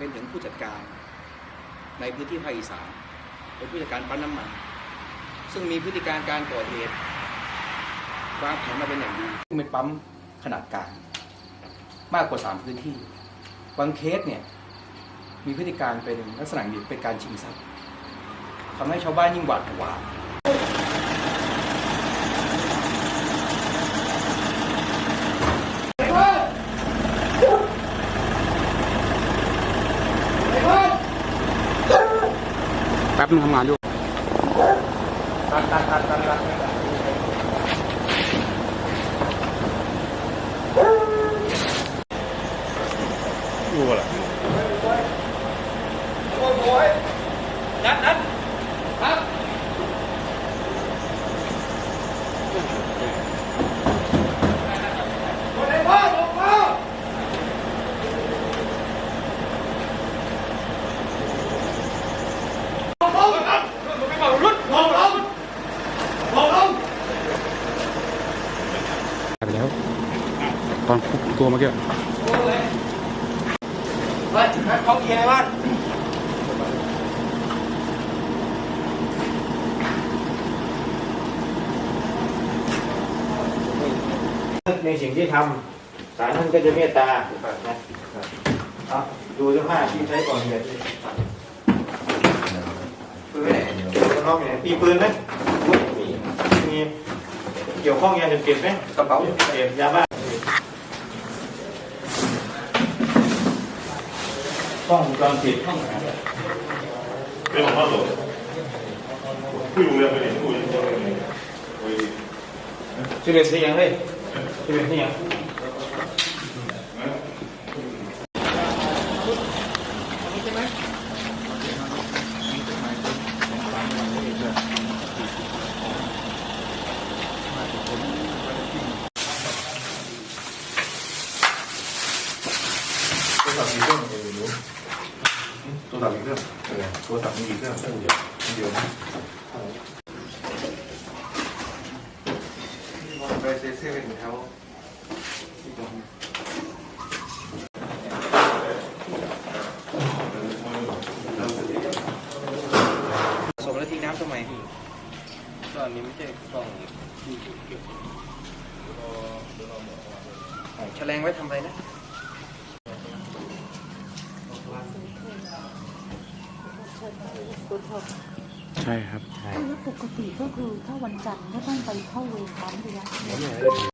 เป็นถึงผู้จัดการ ในพื้นที่ภาคอีสานเป็นผู้จัดการปั๊มน้ำมัน ซึ่งมีพฤติการการก่อเหตุวางแผนมาเป็นอย่างดีซึ่งเป็นปั๊มขนาดกลางมากกว่าสามพื้นที่ บางเคสเนี่ยมีพฤติการเป็นลักษณะนี้เป็นการชิงทรัพย์ทำให้ชาวบ้านยิ่งหวาดผวา แป๊บนึงทำงานอยู่รู้เหรอนัดนัดครับ ไป แล้ว ตอนคุกตัวเมื่อกี้เฮ้ยนัดเขาเคลียร์บ้านในสิ่งที่ทำศาลท่านก็จะเมตตานะเอาดูเสื้อผ้าที่ใช้ก่อนเหตุปืนไหนกระน้องไหนมีปืนไหมมีมี เกี่ยวข้องยาเสพติดไหมกระเป๋าเสพยาบ้ากล้องวงจรปิดห้องไหนเป็นของพ่อโสดคุยรู้เรื่องไม่ได้คุยเรื่องไม่ได้คุยชื่อเรียนที่ยังเฮ้ยชื่อเรียนที่ยัง โทรศัพท์ มีเครื่องเออรู้โทรศัพท์มีเครื่องเออโทรศัพท์มีกี่เครื่องเครื่องเดียวเครื่องเดียวนะไปเซเว่นแถวที่ตรงส่งแล้วทิ้งน้ำทำไมพี่ตอนนี้ไม่ใช่กล้องที่เก็บแฉลงไว้ทำอะไรนะ ใช่ครับแล้วปกติก็คือถ้าวันจันทร์ก็ต้องไปเข้าเวรปั๊มเลยนะ